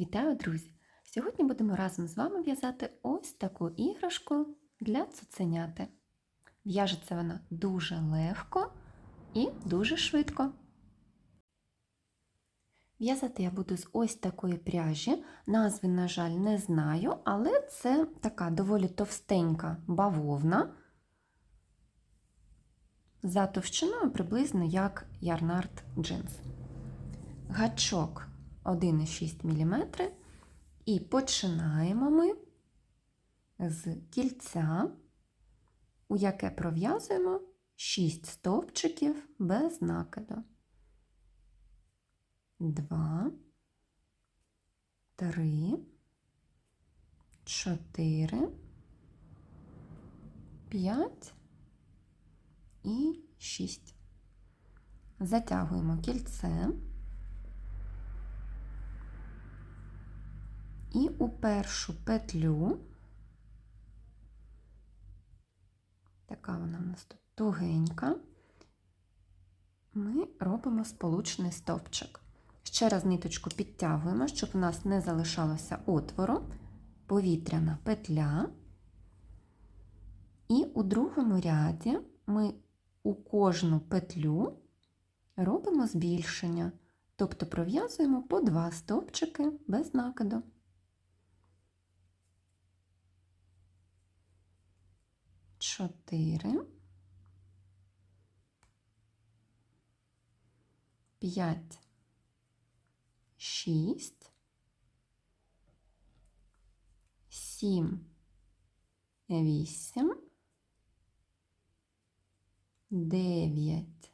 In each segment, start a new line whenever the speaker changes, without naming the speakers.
Вітаю, друзі! Сьогодні будемо разом з вами в'язати ось таку іграшку для цуценяти. В'яжеться вона дуже легко і дуже швидко. В'язати я буду з ось такої пряжі. Назви, на жаль, не знаю, але це така доволі товстенька бавовна. За товщиною приблизно як ярнард джинс. Гачок 1,6 мм. І починаємо ми з кільця, у яке пров'язуємо 6 стовпчиків без накиду. 2, 3, 4, 5 і 6. Затягуємо кільце. І у першу петлю, така вона в нас тут тугенька, ми робимо сполучний стовпчик. Ще раз ниточку підтягуємо, щоб у нас не залишалося отвору, повітряна петля. І у другому ряді ми у кожну петлю робимо збільшення, тобто пров'язуємо по два стовпчики без накиду. Чотири, п'ять, шість, сім, вісім, дев'ять,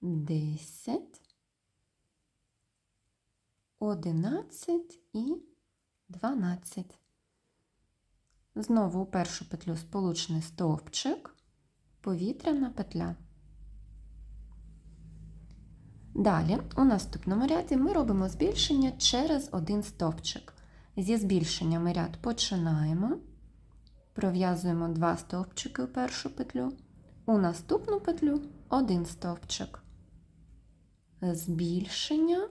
десять, одинадцять і дванадцять. Знову у першу петлю сполучний стовпчик, повітряна петля. Далі, у наступному ряді ми робимо збільшення через один стовпчик. Зі збільшення ми ряд починаємо, пров'язуємо два стовпчики у першу петлю, у наступну петлю один стовпчик. Збільшення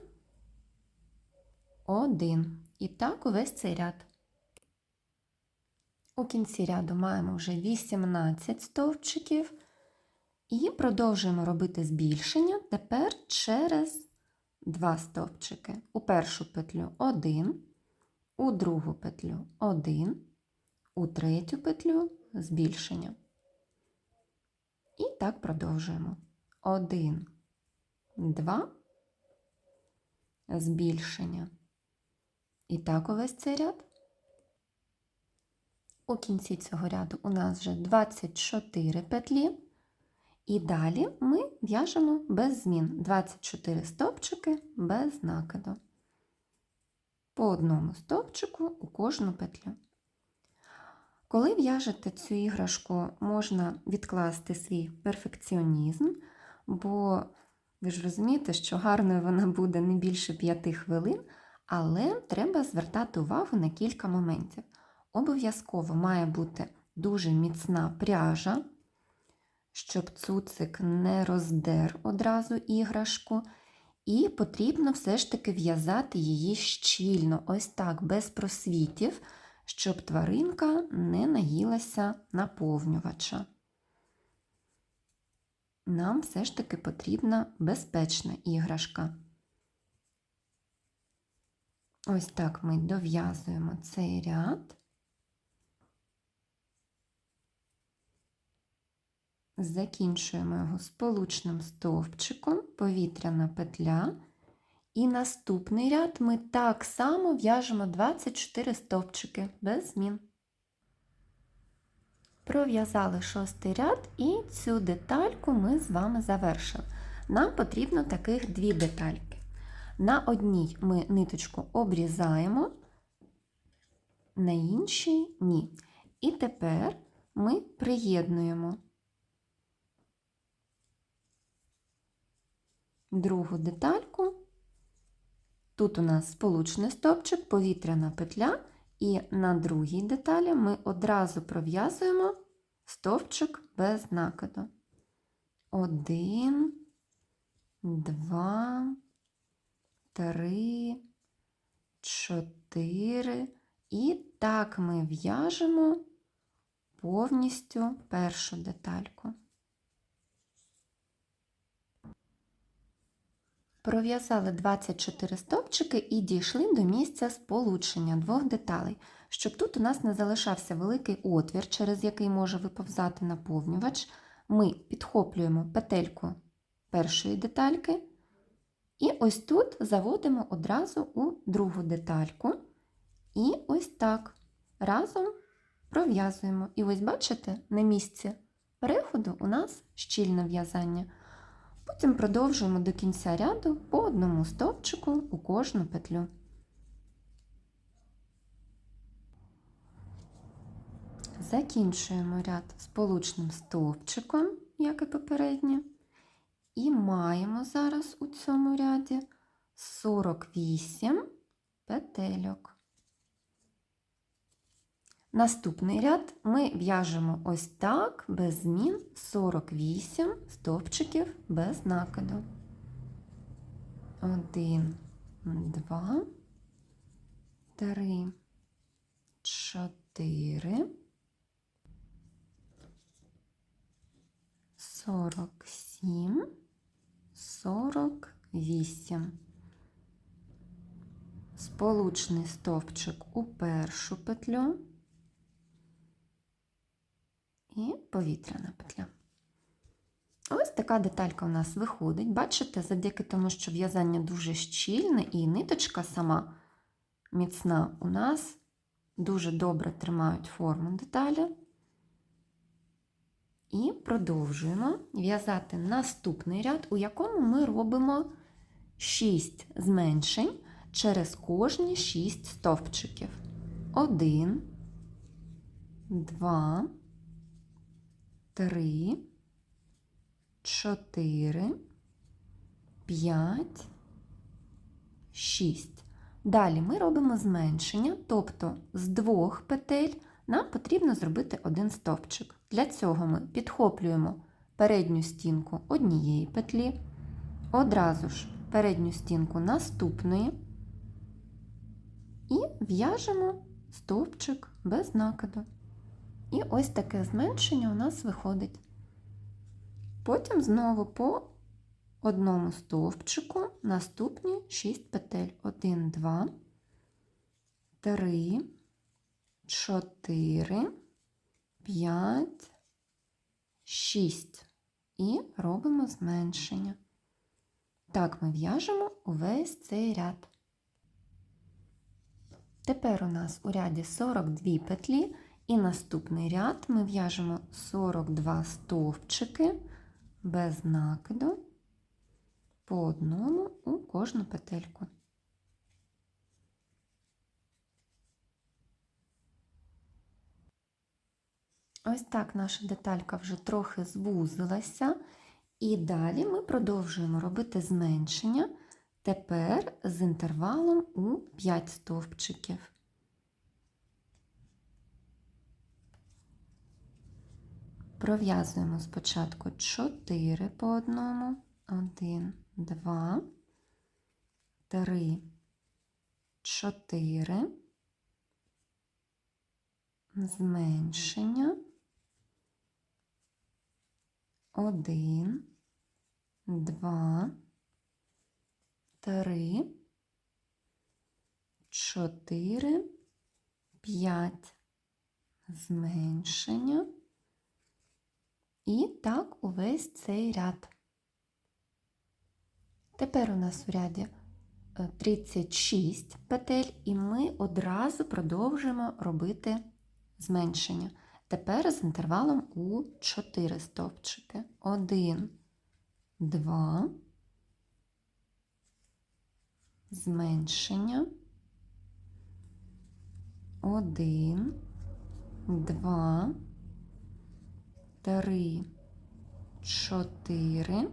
один. І так увесь цей ряд. У кінці ряду маємо вже 18 стовпчиків і продовжуємо робити збільшення тепер через 2 стовпчики. У першу петлю 1, у другу петлю 1, у третю петлю збільшення. І так продовжуємо. 1, 2, збільшення. І так увесь цей ряд. У кінці цього ряду у нас вже 24 петлі, і далі ми в'яжемо без змін 24 стовпчики без накиду. По одному стовпчику у кожну петлю. Коли в'яжете цю іграшку, можна відкласти свій перфекціонізм, бо ви ж розумієте, що гарною вона буде не більше 5 хвилин, але треба звертати увагу на кілька моментів. Обов'язково має бути дуже міцна пряжа, щоб цуцик не роздер одразу іграшку. І потрібно все ж таки в'язати її щільно, ось так, без просвітів, щоб тваринка не наїлася наповнювача. Нам все ж таки потрібна безпечна іграшка. Ось так ми дов'язуємо цей ряд. Закінчуємо його сполучним стовпчиком, повітряна петля. І наступний ряд ми так само в'яжемо 24 стовпчики без змін. Пров'язали шостий ряд і цю детальку ми з вами завершили. Нам потрібно таких дві детальки. На одній ми ниточку обрізаємо, на іншій ні. І тепер ми приєднуємо. Другу детальку. Тут у нас сполучний стовпчик, повітряна петля, і на другій деталі ми одразу пров'язуємо стовпчик без накиду. Один, два, три, чотири. І так ми в'яжемо повністю першу детальку. Пров'язали 24 стовпчики і дійшли до місця сполучення двох деталей, щоб тут у нас не залишався великий отвір, через який може виповзати наповнювач. Ми підхоплюємо петельку першої детальки, і ось тут заводимо одразу у другу детальку. І ось так разом пров'язуємо. І ось бачите, на місці переходу у нас щільне в'язання. Потім продовжуємо до кінця ряду по одному стовпчику у кожну петлю. Закінчуємо ряд сполучним стовпчиком, як і попереднє. І маємо зараз у цьому ряді 48 петельок. Наступний ряд ми в'яжемо ось так, без змін 48 стовпчиків без накиду. Один, два, три, чотири, сорок сім, сорок вісім. Сполучний стовпчик у першу петлю і повітряна петля. Ось така деталька у нас виходить. Бачите, завдяки тому, що в'язання дуже щільне і ниточка сама міцна, у нас дуже добре тримають форму деталі. І продовжуємо в'язати наступний ряд, у якому ми робимо 6 зменшень через кожні 6 стовпчиків. 1, 2, три, чотири, п'ять, шість. Далі ми робимо зменшення, тобто з двох петель нам потрібно зробити один стовпчик. Для цього ми підхоплюємо передню стінку однієї петлі, одразу ж передню стінку наступної і в'яжемо стовпчик без накиду. І ось таке зменшення у нас виходить. Потім знову по одному стовпчику наступні 6 петель. 1, 2, 3, 4, 5, 6. І робимо зменшення. Так ми в'яжемо увесь цей ряд. Тепер у нас у ряді 42 петлі. І наступний ряд ми в'яжемо 42 стовпчики без накиду по одному у кожну петельку. Ось так наша деталька вже трохи звузилася, і далі ми продовжуємо робити зменшення тепер з інтервалом у 5 стовпчиків. Пров'язуємо спочатку 4 по одному, 1, 2, 3, 4, зменшення, 1, 2, 3, 4, 5, зменшення. І так увесь цей ряд. Тепер у нас у ряді 36 петель, і ми одразу продовжуємо робити зменшення. Тепер з інтервалом у 4 стовпчики. 1, 2, зменшення. 1, 2, три, чотири,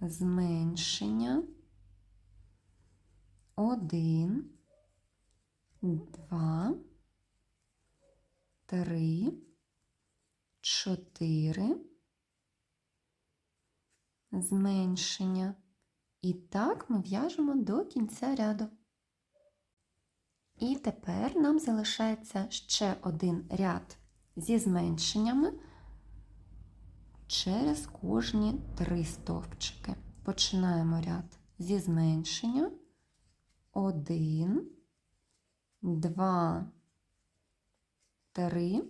зменшення, один, два, три, чотири, зменшення. І так ми в'яжемо до кінця ряду. І тепер нам залишається ще один ряд зі зменшеннями через кожні три стовпчики. Починаємо ряд зі зменшення. Один, два, три,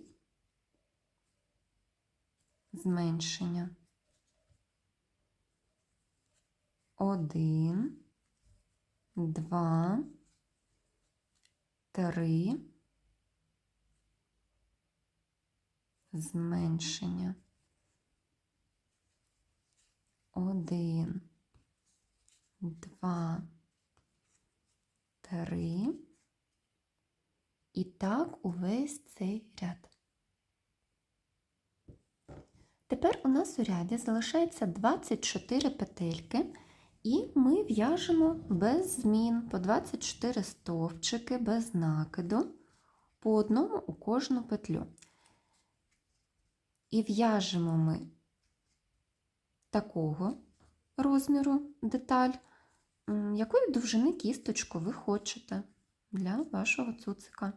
зменшення. Один, два, три, зменшення. Один, два, три. І так увесь цей ряд. Тепер у нас у ряді залишається 24 петельки, і ми в'яжемо без змін по 24 стовпчики без накиду, по одному у кожну петлю. І в'яжемо ми такого розміру деталь, якої довжини кісточку ви хочете для вашого цуцика.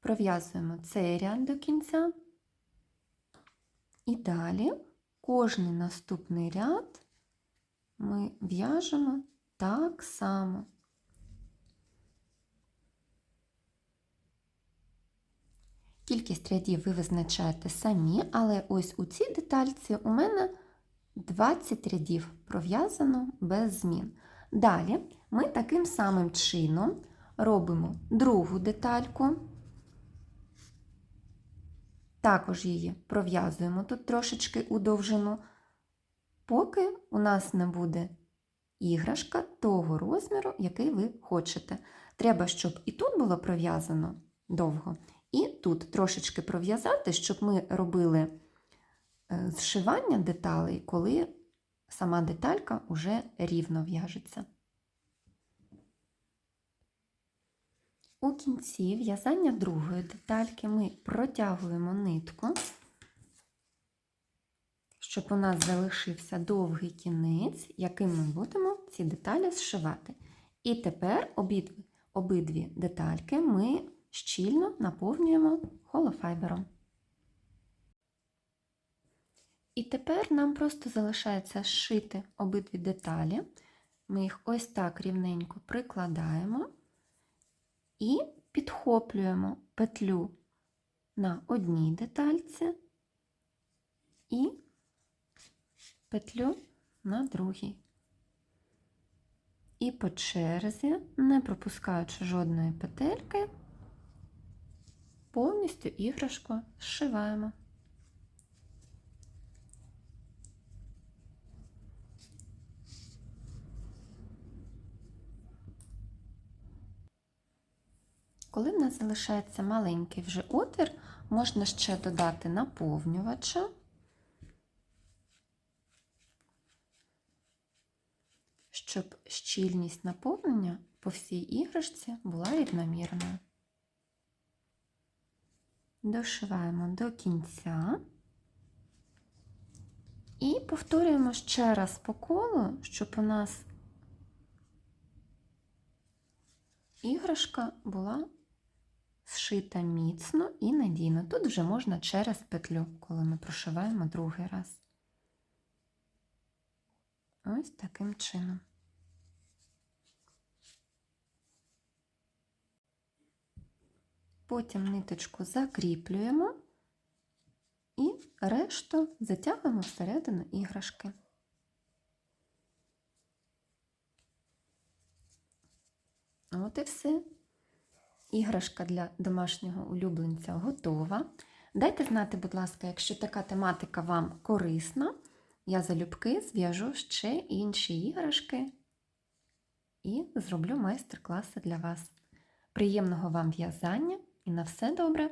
Пров'язуємо цей ряд до кінця. І далі кожний наступний ряд ми в'яжемо так само. Кількість рядів ви визначаєте самі, але ось у цій детальці у мене 20 рядів пров'язано без змін. Далі ми таким самим чином робимо другу детальку. Також її пров'язуємо тут трошечки у довжину, поки у нас не буде іграшка того розміру, який ви хочете. Треба, щоб і тут було пров'язано довго, і тут трошечки пров'язати, щоб ми робили е, зшивання деталей, коли сама деталька вже рівно в'яжеться. У кінці в'язання другої детальки ми протягуємо нитку, щоб у нас залишився довгий кінець, яким ми будемо ці деталі зшивати. І тепер обидві, обидві детальки ми щільно наповнюємо холофайбером. І тепер нам просто залишається зшити обидві деталі. Ми їх ось так рівненько прикладаємо і підхоплюємо петлю на одній детальці і петлю на другій. І по черзі, не пропускаючи жодної петельки, повністю іграшку зшиваємо. Коли в нас залишається маленький вже отвір, можна ще додати наповнювача. Щоб щільність наповнення по всій іграшці була рівномірною. Дошиваємо до кінця і повторюємо ще раз по колу, щоб у нас іграшка була зшита міцно і надійно. Тут вже можна через петлю, коли ми прошиваємо другий раз. Ось таким чином. Потім ниточку закріплюємо і решту затягуємо всередину іграшки. От і все. Іграшка для домашнього улюбленця готова. Дайте знати, будь ласка, якщо така тематика вам корисна, я залюбки зв'яжу ще інші іграшки і зроблю майстер-класи для вас. Приємного вам в'язання і на все добре!